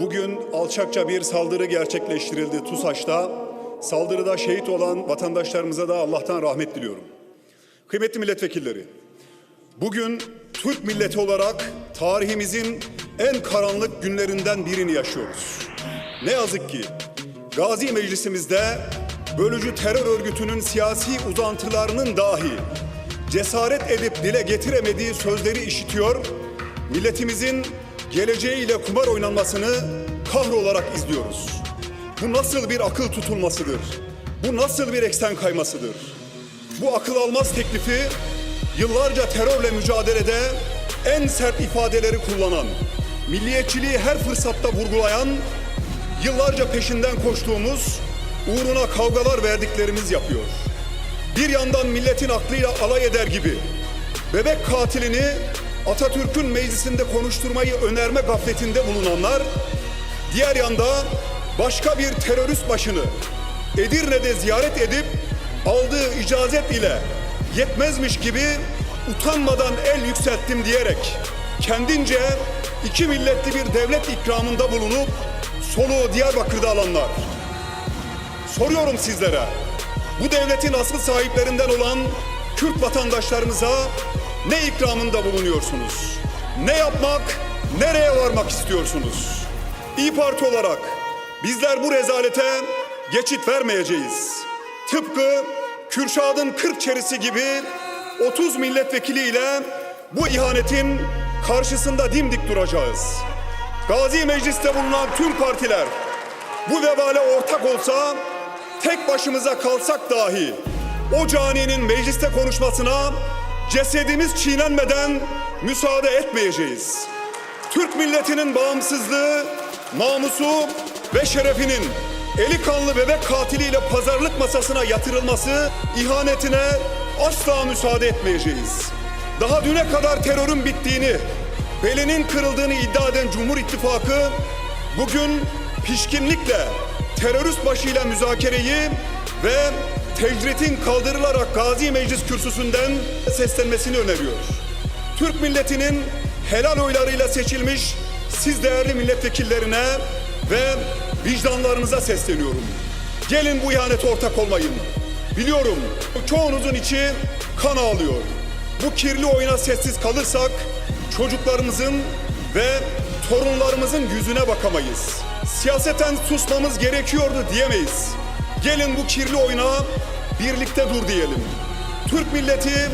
Bugün alçakça bir saldırı gerçekleştirildi TUSAŞ'ta. Saldırıda şehit olan vatandaşlarımıza da Allah'tan rahmet diliyorum. Kıymetli milletvekilleri, bugün Türk milleti olarak tarihimizin en karanlık günlerinden birini yaşıyoruz. Ne yazık ki Gazi Meclisimizde bölücü terör örgütünün siyasi uzantılarının dahi cesaret edip dile getiremediği sözleri işitiyor, milletimizin geleceğiyle kumar oynanmasını kahrolarak izliyoruz. Bu nasıl bir akıl tutulmasıdır? Bu nasıl bir eksen kaymasıdır? Bu akıl almaz teklifi yıllarca terörle mücadelede en sert ifadeleri kullanan, milliyetçiliği her fırsatta vurgulayan, yıllarca peşinden koştuğumuz, uğruna kavgalar verdiklerimiz yapıyor. Bir yandan milletin aklıyla alay eder gibi bebek katilini Atatürk'ün meclisinde konuşturmayı önerme gafletinde bulunanlar, diğer yanda başka bir terörist başını Edirne'de ziyaret edip aldığı icazet ile yetmezmiş gibi utanmadan el yükselttim diyerek kendince iki milletli bir devlet ikramında bulunup soluğu Diyarbakır'da alanlar. Soruyorum sizlere, bu devletin asıl sahiplerinden olan Kürt vatandaşlarımıza ne ikramında bulunuyorsunuz? Ne yapmak, nereye varmak istiyorsunuz? İyi Parti olarak bizler bu rezalete geçit vermeyeceğiz. Tıpkı Kürşad'ın 40 çerisi gibi 30 milletvekiliyle bu ihanetin karşısında dimdik duracağız. Gazi Meclis'te bulunan tüm partiler bu vebale ortak olsa tek başımıza kalsak dahi o caninin mecliste konuşmasına cesedimiz çiğnenmeden müsaade etmeyeceğiz. Türk milletinin bağımsızlığı, namusu ve şerefinin eli kanlı bebek katiliyle pazarlık masasına yatırılması ihanetine asla müsaade etmeyeceğiz. Daha düne kadar terörün bittiğini, belinin kırıldığını iddia eden Cumhur İttifakı bugün pişkinlikle terörist başıyla müzakereyi ve tecritin kaldırılarak Gazi Meclis kürsüsünden seslenmesini öneriyor. Türk milletinin helal oylarıyla seçilmiş siz değerli milletvekillerine ve vicdanlarınıza sesleniyorum. Gelin bu ihanete ortak olmayın. Biliyorum çoğunuzun içi kan ağlıyor. Bu kirli oyuna sessiz kalırsak çocuklarımızın ve torunlarımızın yüzüne bakamayız. Siyaseten susmamız gerekiyordu diyemeyiz. Gelin bu kirli oyuna birlikte dur diyelim. Türk milleti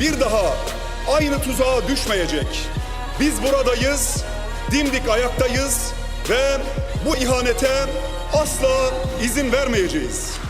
bir daha aynı tuzağa düşmeyecek. Biz buradayız, dimdik ayaktayız ve bu ihanete asla izin vermeyeceğiz.